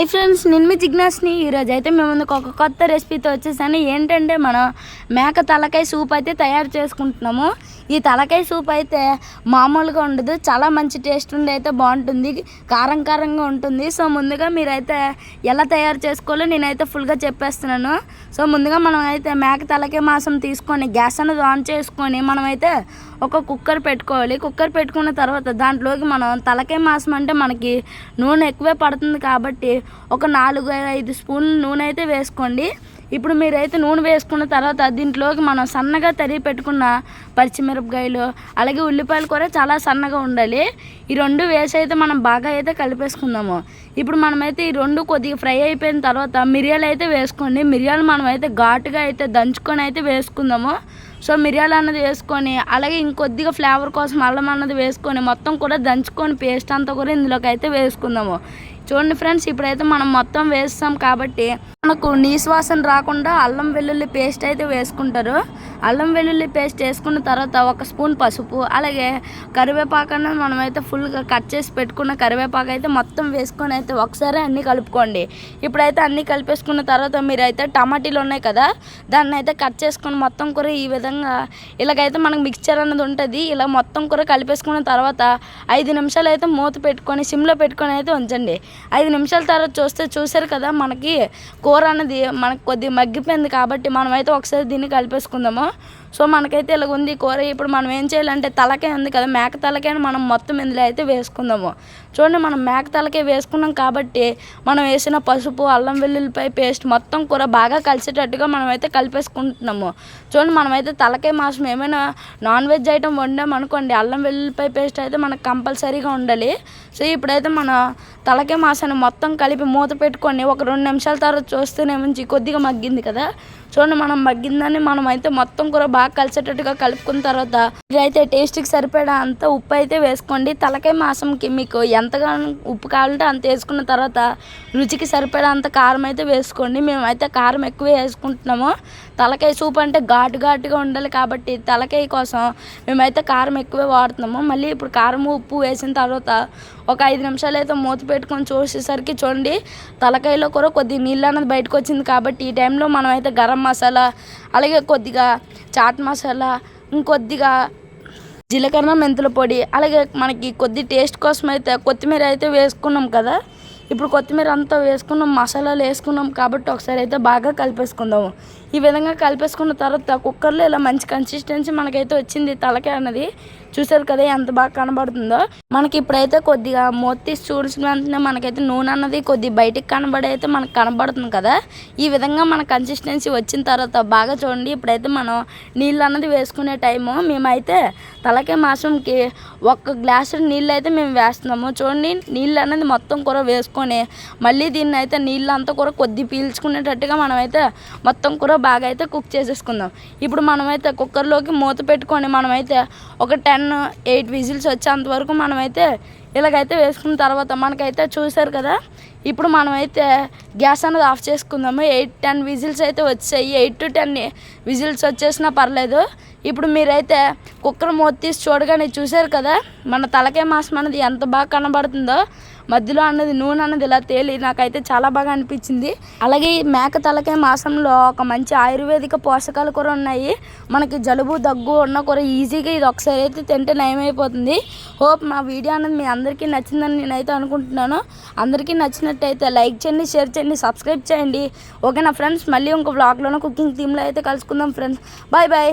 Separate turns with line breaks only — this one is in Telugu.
హై ఫ్రెండ్స్ నేను మీ జిజ్ఞాస్ని ఈరోజు అయితే మేము ముందుకు ఒక కొత్త రెసిపీతో వచ్చేసాను. ఏంటంటే మనం మేక తలకాయ సూప్ అయితే తయారు చేసుకుంటున్నాము. ఈ తలకాయ సూప్ అయితే మామూలుగా ఉండదు. చాలా మంచి టేస్ట్ ఉండి అయితే బాగుంటుంది. కారం కారంగా ఉంటుంది. సో ముందుగా మీరైతే ఎలా తయారు చేసుకోవాలో నేనైతే ఫుల్గా చెప్పేస్తున్నాను. సో ముందుగా మనం అయితే మేక తలకాయ మాంసం తీసుకొని గ్యాస్ అనేది ఆన్ చేసుకొని మనమైతే ఒక కుక్కర్ పెట్టుకోవాలి. కుక్కర్ పెట్టుకున్న తర్వాత దాంట్లోకి మనం తలకాయ మాంసం అంటే మనకి నూనె ఎక్కువే పడుతుంది కాబట్టి ఒక నాలుగు ఐదు స్పూన్లు నూనె అయితే వేసుకోండి. ఇప్పుడు మీరైతే నూనె వేసుకున్న తర్వాత దీంట్లోకి మనం సన్నగా తరిగి పెట్టుకున్న పచ్చిమిరపకాయలు అలాగే ఉల్లిపాయలు కూడా చాలా సన్నగా ఉండాలి. ఈ రెండు వేసి అయితే మనం బాగా అయితే కలిపేసుకుందాము. ఇప్పుడు మనమైతే ఈ రెండు కొద్దిగా ఫ్రై అయిపోయిన తర్వాత మిరియాలు అయితే వేసుకోండి. మిరియాలు మనం అయితే ఘాటుగా అయితే దంచుకొని అయితే వేసుకుందాము. సో మిరియాలు అన్నది వేసుకొని అలాగే ఇంకొద్దిగా ఫ్లేవర్ కోసం అల్లం అన్నది వేసుకొని మొత్తం కూడా దంచుకొని పేస్ట్ అంతా కూడా ఇందులోకి అయితే వేసుకుందాము. చూడండి ఫ్రెండ్స్ ఇప్పుడైతే మనం మొత్తం వేస్తాం కాబట్టి మనకు నీశ్వాసన రాకుండా అల్లం వెల్లుల్లి పేస్ట్ అయితే వేసుకుంటారు. అల్లం వెల్లుల్లి పేస్ట్ వేసుకున్న తర్వాత ఒక స్పూన్ పసుపు అలాగే కరివేపాకు అన్నది మనమైతే ఫుల్గా కట్ చేసి పెట్టుకున్న కరివేపాకు అయితే మొత్తం వేసుకొని అయితే ఒకసారి అన్నీ కలుపుకోండి. ఇప్పుడైతే అన్నీ కలిపేసుకున్న తర్వాత మీరైతే టమాటీలు ఉన్నాయి కదా దాన్ని అయితే కట్ చేసుకొని మొత్తం కూర ఈ విధంగా ఇలాగైతే మనకు మిక్చర్ అన్నది ఉంటుంది ఇలా మొత్తం కూర కలిపేసుకున్న తర్వాత ఐదు నిమిషాలు అయితే మూత పెట్టుకొని సిమ్లో పెట్టుకొని అయితే ఉంచండి. ఐదు నిమిషాల తర్వాత చూస్తే చూసారు కదా మనకి కూర అన్నది మనకు కొద్దిగా మగ్గిపోయింది కాబట్టి మనమైతే ఒకసారి దీన్ని కలిపేసుకుందాము. సో మనకైతే ఇలాగ ఉంది కూర. ఇప్పుడు మనం ఏం చేయాలంటే తలకాయ ఉంది కదా మేక తలకాయని మనం మొత్తం ఇందులో అయితే వేసుకుందాము. చూడండి మనం మేక తలకాయ వేసుకున్నాం కాబట్టి మనం వేసిన పసుపు అల్లం వెల్లుల్లిపై పేస్ట్ మొత్తం కూర బాగా కలిసేటట్టుగా మనం అయితే కలిపేసుకుంటున్నాము. చూడండి మనమైతే తలకాయ మాసం ఏమైనా నాన్ వెజ్ ఐటమ్ వండాం అనుకోండి అల్లం వెల్లుల్లిపై పేస్ట్ అయితే మనకు కంపల్సరీగా ఉండాలి. సో ఇప్పుడైతే మన తలకాయ మాసాన్ని మొత్తం కలిపి మూత పెట్టుకొని ఒక రెండు నిమిషాల తర్వాత చూస్తేనేమించి కొద్దిగా మగ్గింది కదా. చూడండి మనం మగ్గిందని మనం అయితే మొత్తం కూర బాగా కలిసేటట్టుగా కలుపుకున్న తర్వాత ఇదైతే టేస్ట్కి సరిపడా అంత ఉప్పు అయితే వేసుకోండి. తలకాయ మాసంకి మీకు ఎంతగా ఉప్పు కావాలంటే అంత వేసుకున్న తర్వాత రుచికి సరిపడా అంత కారం అయితే వేసుకోండి. మేమైతే కారం ఎక్కువ వేసుకుంటున్నాము. తలకాయ సూప్ అంటే ఘాటు ఘాటుగా ఉండాలి కాబట్టి తలకాయ కోసం మేమైతే కారం ఎక్కువే వాడుతున్నాము. మళ్ళీ ఇప్పుడు కారం ఉప్పు వేసిన తర్వాత ఒక ఐదు నిమిషాలు అయితే మూత పెట్టుకొని చూసేసరికి చూడండి తలకాయలో కూడా కొద్దిగా నీళ్ళు అన్నది బయటకు వచ్చింది కాబట్టి ఈ టైంలో మనం అయితే గరం మసాలా అలాగే కొద్దిగా చాట్ మసాలా ఇంకొద్దిగా జీలకర్ర మెంతుల పొడి అలాగే మనకి కొద్ది టేస్ట్ కోసం అయితే కొత్తిమీర అయితే వేసుకున్నాం కదా. ఇప్పుడు కొత్తిమీర అంతా వేసుకున్నాం మసాలాలు వేసుకున్నాం కాబట్టి ఒకసారి అయితే బాగా కలిపేసుకుందాము. ఈ విధంగా కలిపేసుకున్న తర్వాత కుక్కర్లో ఇలా మంచి కన్సిస్టెన్సీ మనకైతే వచ్చింది తలకాయ అన్నది. చూసారు కదా ఎంత బాగా కనబడుతుందో. మనకి ఇప్పుడైతే కొద్దిగా మూత తీసి చూసిన వెంటనే మనకైతే నూనె అన్నది కొద్ది బయటికి కనబడైతే మనకు కనబడుతుంది కదా. ఈ విధంగా మన కన్సిస్టెన్సీ వచ్చిన తర్వాత బాగా చూడండి. ఇప్పుడైతే మనం నీళ్ళు అన్నది వేసుకునే టైము మేమైతే తలకే మాసంకి ఒక్క గ్లాసు నీళ్ళు అయితే మేము వేస్తున్నాము. చూడండి నీళ్ళు అనేది మొత్తం కూర వేసుకొని మళ్ళీ దీన్ని అయితే నీళ్ళు అంతా కూడా కొద్ది పీల్చుకునేటట్టుగా మనమైతే మొత్తం కూర బాగా అయితే కుక్ చేసేసుకుందాం. ఇప్పుడు మనమైతే కుక్కర్లోకి మూత పెట్టుకొని మనమైతే ఒక టెన్ ఎయిట్ విజిల్స్ వచ్చేంత వరకు మనమైతే ఇలాగైతే వేసుకున్న తర్వాత మనకైతే చూసారు కదా ఇప్పుడు మనమైతే గ్యాస్ అనేది ఆఫ్ చేసుకుందాము. ఎయిట్ టెన్ విజిల్స్ అయితే వచ్చాయి. ఎయిట్ టు టెన్ విజిల్స్ వచ్చేసినా పర్లేదు. ఇప్పుడు మీరైతే కుక్కర్ మూత తీసి చూడగానే చూసారు కదా మన తలకాయ మాసం అనేది ఎంత బాగా కనబడుతుందో. మధ్యలో అన్నది నూనె అన్నది ఇలా తేలి నాకైతే చాలా బాగా అనిపించింది. అలాగే ఈ మేక తలకాయ మాసంలో ఒక మంచి ఆయుర్వేదిక పోషకాలు కూడా ఉన్నాయి. మనకి జలుబు దగ్గు ఉన్న కూడా ఈజీగా ఇది ఒకసారి అయితే తింటే నయమైపోతుంది. హోప్ మా వీడియో అన్నది మీ అందరికీ నచ్చిందని నేనైతే అనుకుంటున్నాను. అందరికీ నచ్చినట్టయితే లైక్ చేయండి షేర్ చేయండి సబ్స్క్రైబ్ చేయండి. ఓకేనా ఫ్రెండ్స్? మళ్ళీ ఇంకో వ్లాగ్లోనో కుకింగ్ థీమ్లో అయితే కలుసుకుందాం ఫ్రెండ్స్. Bye bye.